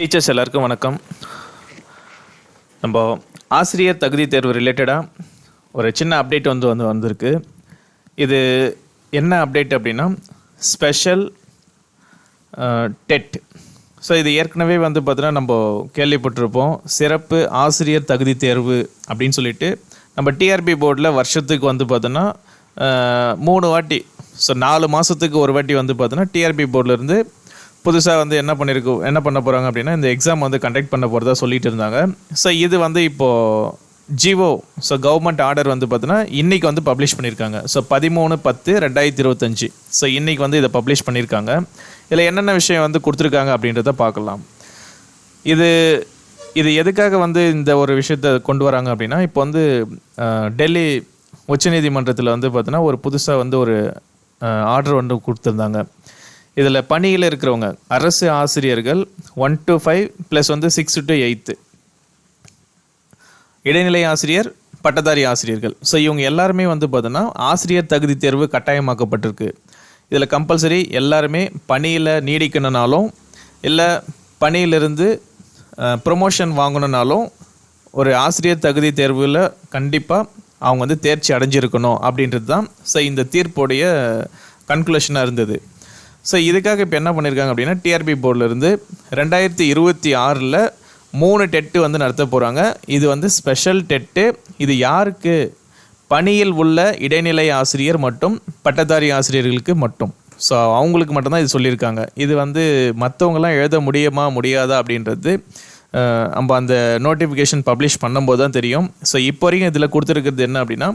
Teachers எல்லாருக்கும் வணக்கம். நம்ம ஆசிரியர் தகுதி தேர்வு ரிலேட்டடாக ஒரு சின்ன அப்டேட் வந்து வந்து வந்திருக்கு. இது என்ன அப்டேட் அப்படின்னா ஸ்பெஷல் டெட் ஸோ இது ஏற்கனவே வந்து பார்த்தீங்கன்னா நம்ம கேள்விப்பட்டிருப்போம். சிறப்பு ஆசிரியர் தகுதி தேர்வு அப்படின்னு சொல்லிட்டு நம்ம டிஆர்பி போர்டில் வருஷத்துக்கு வந்து பார்த்தோன்னா மூணு வாட்டி ஸோ நாலு மாதத்துக்கு ஒரு வாட்டி வந்து பார்த்தோன்னா டிஆர்பி போர்டிலேருந்து புதுசாக வந்து என்ன பண்ணியிருக்கு என்ன பண்ண போகிறாங்க அப்படின்னா இந்த எக்ஸாம் வந்து கண்டக்ட் பண்ண போகிறதா சொல்லிட்டு இருந்தாங்க. ஸோ இது வந்து இப்போது ஜிஓ ஸோ கவர்மெண்ட் ஆர்டர் வந்து பார்த்தீங்கன்னா இன்றைக்கி வந்து பப்ளிஷ் பண்ணியிருக்காங்க ஸோ பதிமூணு பத்து ரெண்டாயிரத்தி இருபத்தஞ்சி. ஸோ இன்றைக்கி வந்து இதை பப்ளிஷ் பண்ணியிருக்காங்க இதில் என்னென்ன விஷயம் வந்து கொடுத்துருக்காங்க அப்படின்றத பார்க்கலாம். இது இது எதுக்காக வந்து இந்த ஒரு விஷயத்தை கொண்டு வராங்க அப்படின்னா இப்போ வந்து டெல்லி உச்சநீதிமன்றத்தில் வந்து பார்த்தீங்கன்னா ஒரு புதுசாக வந்து ஒரு ஆர்டர் வந்து கொடுத்துருந்தாங்க. இதில் பணியில் இருக்கிறவங்க அரசு ஆசிரியர்கள் ஒன் டு ஃபைவ் ப்ளஸ் வந்து சிக்ஸ் டு எயித்து இடைநிலை ஆசிரியர் பட்டதாரி ஆசிரியர்கள். ஸோ இவங்க எல்லாருமே வந்து பார்த்தோன்னா ஆசிரியர் தகுதி தேர்வு கட்டாயமாக்கப்பட்டிருக்கு. இதில் கம்பல்சரி எல்லாருமே பணியில் நீடிக்கணுனாலும் இல்லை பணியிலிருந்து ப்ரொமோஷன் வாங்கணுனாலும் ஒரு ஆசிரியர் தகுதி தேர்வில் கண்டிப்பாக அவங்க வந்து தேர்ச்சி அடைஞ்சிருக்கணும் அப்படின்றது தான் ஸோ இந்த தீர்ப்புடைய கன்க்ளூஷனாக இருந்தது. ஸோ இதுக்காக இப்போ என்ன பண்ணியிருக்காங்க அப்படின்னா டிஆர்பி போர்டிலேருந்து ரெண்டாயிரத்தி இருபத்தி ஆறில் மூணு டெட்டு வந்து நடத்த போகிறாங்க இது வந்து ஸ்பெஷல் டெட்டு. இது யாருக்கு? பணியில் உள்ள இடைநிலை ஆசிரியர் மற்றும் பட்டதாரி ஆசிரியர்களுக்கு மட்டும். ஸோ அவங்களுக்கு மட்டும்தான் இது சொல்லியிருக்காங்க. இது வந்து மற்றவங்களாம் எழுத முடியுமா முடியாதா அப்படின்றது நம்ம அந்த நோட்டிஃபிகேஷன் பப்ளிஷ் பண்ணும்போது தான் தெரியும். ஸோ இப்போ வரைக்கும் இதில் கொடுத்துருக்கிறது என்ன அப்படின்னா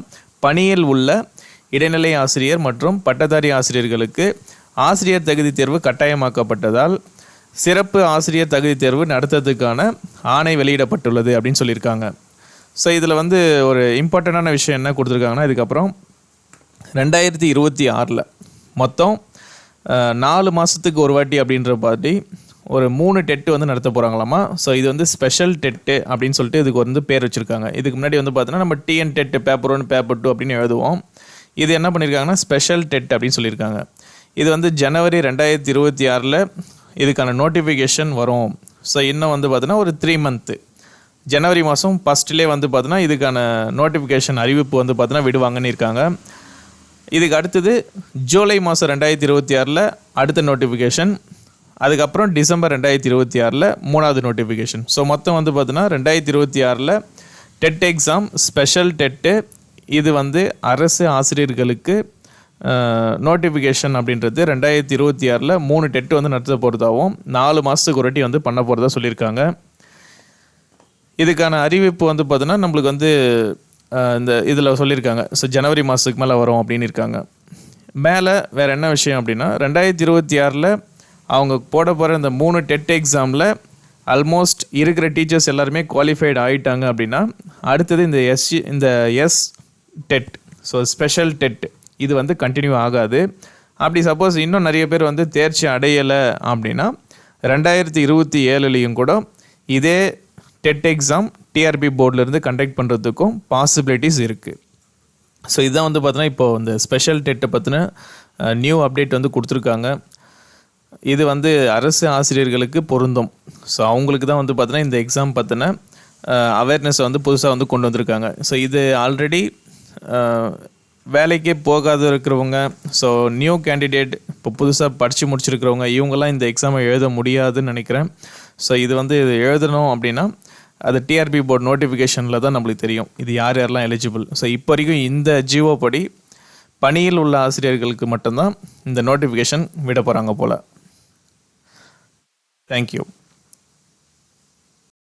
பணியில் உள்ள இடைநிலை ஆசிரியர் மற்றும் பட்டதாரி ஆசிரியர்களுக்கு ஆசிரியர் தகுதி தேர்வு கட்டாயமாக்கப்பட்டதால் சிறப்பு ஆசிரியர் தகுதி தேர்வு நடத்துறதுக்கான ஆணை வெளியிடப்பட்டுள்ளது அப்படின்னு சொல்லியிருக்காங்க. ஸோ இதில் வந்து ஒரு இம்பார்ட்டண்ட்டான விஷயம் என்ன கொடுத்துருக்காங்கன்னா இதுக்கப்புறம் ரெண்டாயிரத்தி இருபத்தி ஆறில் மொத்தம் நாலு மாதத்துக்கு ஒரு வாட்டி அப்படின்ற பாட்டி ஒரு மூணு டெட்டு வந்து நடத்த போகிறாங்களாமா ஸோ இது வந்து ஸ்பெஷல் டெட்டு அப்படின்னு சொல்லிட்டு இதுக்கு வந்து பேர் வச்சுருக்காங்க. இதுக்கு முன்னாடி வந்து பார்த்தோன்னா நம்ம TN TET paper one paper two அப்படின்னு எழுதுவோம். இது என்ன பண்ணியிருக்காங்கன்னா ஸ்பெஷல் டெட் அப்படின்னு சொல்லியிருக்காங்க. இது வந்து ஜனவரி ரெண்டாயிரத்தி இருபத்தி ஆறில் இதுக்கான நோட்டிஃபிகேஷன் வரும். ஸோ இன்னும் வந்து பார்த்தீங்கன்னா ஒரு த்ரீ மந்த்து ஜனவரி மாதம் ஃபஸ்ட்லேயே வந்து பார்த்தீங்கன்னா இதுக்கான நோட்டிஃபிகேஷன் அறிவிப்பு வந்து பார்த்தீங்கன்னா விடுவாங்கன்னு இருக்காங்க. இதுக்கு அடுத்தது ஜூலை மாதம் ரெண்டாயிரத்தி இருபத்தி ஆறில் அடுத்த நோட்டிஃபிகேஷன் அதுக்கப்புறம் டிசம்பர் ரெண்டாயிரத்தி இருபத்தி ஆறில் மூணாவது நோட்டிஃபிகேஷன் ஸோ மொத்தம் வந்து பார்த்தீங்கன்னா ரெண்டாயிரத்தி இருபத்தி ஆறில் டெட் எக்ஸாம் ஸ்பெஷல் டெட்டு இது வந்து அரசு ஆசிரியர்களுக்கு நோட்டிஃபிகேஷன் அப்படின்றது ரெண்டாயிரத்தி இருபத்தி ஆறில் மூணு டெட்டு வந்து நடத்த போகிறதாகவும் நாலு மாதத்துக்கு ஒரு வந்து பண்ண போகிறதா சொல்லியிருக்காங்க. இதுக்கான அறிவிப்பு வந்து பார்த்தோன்னா நம்மளுக்கு வந்து இந்த இதில் சொல்லியிருக்காங்க. ஸோ ஜனவரி மாதத்துக்கு மேலே வரும் அப்படின்னு இருக்காங்க. மேலே வேறு என்ன விஷயம் அப்படின்னா ரெண்டாயிரத்தி இருபத்தி ஆறில் அவங்க போட போகிற இந்த மூணு டெட் எக்ஸாமில் ஆல்மோஸ்ட் இருக்கிற டீச்சர்ஸ் எல்லாருமே குவாலிஃபைடு ஆகிட்டாங்க அப்படின்னா அடுத்தது இந்த எஸ்சி இந்த S TET. So special TET. இது வந்து கண்டினியூ ஆகாது. அப்படி சப்போஸ் இன்னும் நிறைய பேர் வந்து தேர்ச்சி அடையலை அப்படின்னா ரெண்டாயிரத்தி இருபத்தி ஏழுலேயும் கூட இதே டெட் எக்ஸாம் டிஆர்பி போர்டிலேருந்து கண்டக்ட் பண்ணுறதுக்கும் பாசிபிலிட்டிஸ் இருக்குது ஸோ இதுதான் வந்து பார்த்தோன்னா இப்போது இந்த ஸ்பெஷல் டெட்டை பற்றின நியூ அப்டேட் வந்து கொடுத்துருக்காங்க. இது வந்து அரசு ஆசிரியர்களுக்கு பொருந்தும். ஸோ அவங்களுக்கு தான் வந்து பார்த்தோன்னா இந்த எக்ஸாம் பற்றின அவேர்னஸை வந்து புதுசாக வந்து கொண்டு வந்திருக்காங்க. ஸோ இது ஆல்ரெடி வேலைக்கே போகாத இருக்கிறவங்க ஸோ நியூ கேண்டிடேட் இப்போ புதுசாக படித்து முடிச்சிருக்கிறவங்க இவங்கெல்லாம் இந்த எக்ஸாமை எழுத முடியாதுன்னு நினைக்கிறேன். ஸோ இது வந்து இது எழுதணும் அப்படின்னா அது டிஆர்பி போர்டு நோட்டிஃபிகேஷனில் தான் நம்மளுக்கு தெரியும். இது யார் யாரெல்லாம் எலிஜிபிள் ஸோ இப்போ வரைக்கும் இந்த ஜிஓ படி பணியில் உள்ள ஆசிரியர்களுக்கு மட்டும்தான் இந்த நோட்டிஃபிகேஷன் விட போகிறாங்க போல். தேங்க்யூ